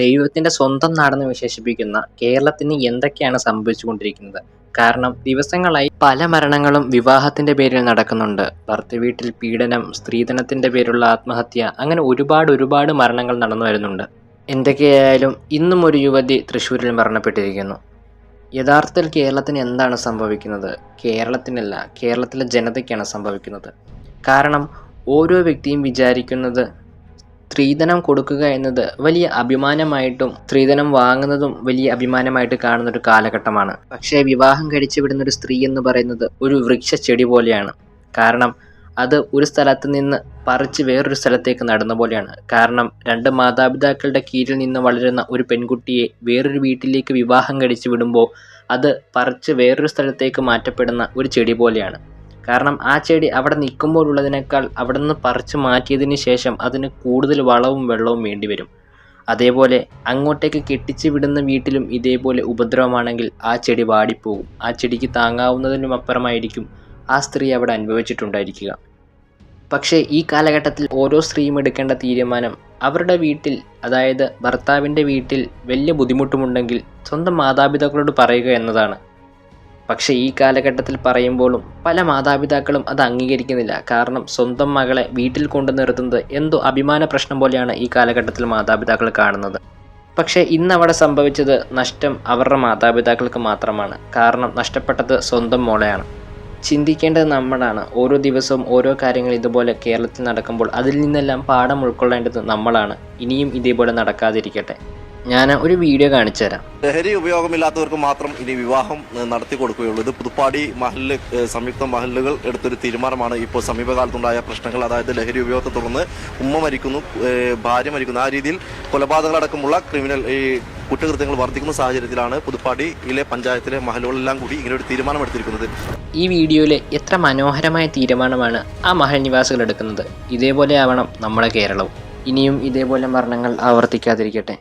ദൈവത്തിന്റെ സ്വന്തം നാടെന്ന് വിശേഷിപ്പിക്കുന്ന കേരളത്തിന് എന്തൊക്കെയാണ് സംഭവിച്ചുകൊണ്ടിരിക്കുന്നത്? കാരണം ദിവസങ്ങളായി പല മരണങ്ങളും വിവാഹത്തിന്റെ പേരിൽ നടക്കുന്നുണ്ട്. ഭർത്തൃവീട്ടിൽ പീഡനം സ്ത്രീധനത്തിന്റെ പേരിലുള്ള ആത്മഹത്യ അങ്ങനെ ഒരുപാട് ഒരുപാട് മരണങ്ങൾ നടന്നു വരുന്നുണ്ട്. എന്തൊക്കെയായാലും ഇന്നും ഒരു യുവതി തൃശ്ശൂരിൽ മരണപ്പെട്ടിരിക്കുന്നു. യഥാർത്ഥത്തിൽ കേരളത്തിന് എന്താണ് സംഭവിക്കുന്നത്? കേരളത്തിനല്ല കേരളത്തിലെ ജനതയ്ക്കാണ് സംഭവിക്കുന്നത്. കാരണം ഓരോ വ്യക്തിയും വിചാരിക്കുന്നത് സ്ത്രീധനം കൊടുക്കുക എന്നത് വലിയ അഭിമാനമായിട്ടും സ്ത്രീധനം വാങ്ങുന്നതും വലിയ അഭിമാനമായിട്ട് കാണുന്ന ഒരു കാലഘട്ടമാണ്. പക്ഷേ വിവാഹം കഴിച്ചു വിടുന്ന ഒരു സ്ത്രീ എന്ന് പറയുന്നത് ഒരു വൃക്ഷ ചെടി പോലെയാണ്. കാരണം അത് ഒരു സ്ഥലത്ത് നിന്ന് പറിച്ച് വേറൊരു സ്ഥലത്തേക്ക് നടന്ന പോലെയാണ്. കാരണം രണ്ട് മാതാപിതാക്കളുടെ കീഴിൽ നിന്ന് വളരുന്ന ഒരു പെൺകുട്ടിയെ വേറൊരു വീട്ടിലേക്ക് വിവാഹം കഴിച്ചു വിടുമ്പോൾ അത് പറിച്ച് വേറൊരു സ്ഥലത്തേക്ക് മാറ്റപ്പെടുന്ന ഒരു ചെടി പോലെയാണ്. കാരണം ആ ചെടി അവിടെ നിൽക്കുമ്പോഴുള്ളതിനേക്കാൾ അവിടെ നിന്ന് പറിച്ച് മാറ്റിയതിന് ശേഷം അതിന് കൂടുതൽ വളവും വെള്ളവും വേണ്ടി വരും. അതേപോലെ അങ്ങോട്ടേക്ക് കെട്ടിച്ച് വിടുന്ന വീട്ടിലും ഇതേപോലെ ഉപദ്രവമാണെങ്കിൽ ആ ചെടി വാടിപ്പോകും. ആ ചെടിക്ക് താങ്ങാവുന്നതിനും അപ്പുറമായിരിക്കും ആ സ്ത്രീ അവിടെ അനുഭവിച്ചിട്ടുണ്ടായിരിക്കുക. പക്ഷേ ഈ കാലഘട്ടത്തിൽ ഓരോ സ്ത്രീയും എടുക്കേണ്ട തീരുമാനം അവരുടെ വീട്ടിൽ അതായത് ഭർത്താവിന്റെ വീട്ടിൽ വലിയ ബുദ്ധിമുട്ടുമുണ്ടെങ്കിൽ സ്വന്തം മാതാപിതാക്കളോട് പറയുക എന്നതാണ്. പക്ഷേ ഈ കാലഘട്ടത്തിൽ പറയുമ്പോഴും പല മാതാപിതാക്കളും അത് അംഗീകരിക്കുന്നില്ല. കാരണം സ്വന്തം മകളെ വീട്ടിൽ കൊണ്ടു നിർത്തുന്നത് എന്തോ അഭിമാന പ്രശ്നം പോലെയാണ് ഈ കാലഘട്ടത്തിൽ മാതാപിതാക്കൾ കാണുന്നത്. പക്ഷേ ഇന്ന് അവിടെ സംഭവിച്ചത് നഷ്ടം അവരുടെ മാതാപിതാക്കൾക്ക് മാത്രമാണ്. കാരണം നഷ്ടപ്പെട്ടത് സ്വന്തം മോളെയാണ്. ചിന്തിക്കേണ്ടത് നമ്മളാണ്. ഓരോ ദിവസവും ഓരോ കാര്യങ്ങൾ ഇതുപോലെ കേരളത്തിൽ നടക്കുമ്പോൾ അതിൽ നിന്നെല്ലാം പാഠം ഉൾക്കൊള്ളേണ്ടത് നമ്മളാണ്. ഇനിയും ഇതേപോലെ നടക്കാതിരിക്കട്ടെ. ഞാൻ ഒരു വീഡിയോ കാണിച്ചു തരാം. ലഹരി ഉപയോഗമില്ലാത്തവർക്ക് മാത്രം ഇനി വിവാഹം നടത്തി കൊടുക്കുകയുള്ളൂ. ഇത് പുതുപ്പാടി മഹൽ ഏഹ്, സംയുക്ത മഹലുകൾ എടുത്തൊരു തീരുമാനമാണ്. ഇപ്പോൾ സമീപകാലത്തുണ്ടായ പ്രശ്നങ്ങൾ അതായത് ലഹരി ഉപയോഗത്തെ തുടർന്ന് ഉമ്മ മരിക്കുന്നു ഭാര്യ മരിക്കുന്നു. ആ രീതിയിൽ കൊലപാതകങ്ങളടക്കമുള്ള ക്രിമിനൽ ഈ കുറ്റകൃത്യങ്ങൾ വർദ്ധിക്കുന്ന സാഹചര്യത്തിലാണ് പുതുപ്പാടിയിലെ പഞ്ചായത്തിലെ മഹലുകളെല്ലാം കൂടി ഇങ്ങനെ ഒരു തീരുമാനമെടുത്തിരിക്കുന്നത്. ഈ വീഡിയോയിലെ എത്ര മനോഹരമായ തീരുമാനമാണ് ആ മഹൽ നിവാസികൾ എടുക്കുന്നത്. ഇതേപോലെ ആവണം നമ്മുടെ കേരളവും. ഇനിയും ഇതേപോലെ മരണങ്ങൾ ആവർത്തിക്കാതിരിക്കട്ടെ.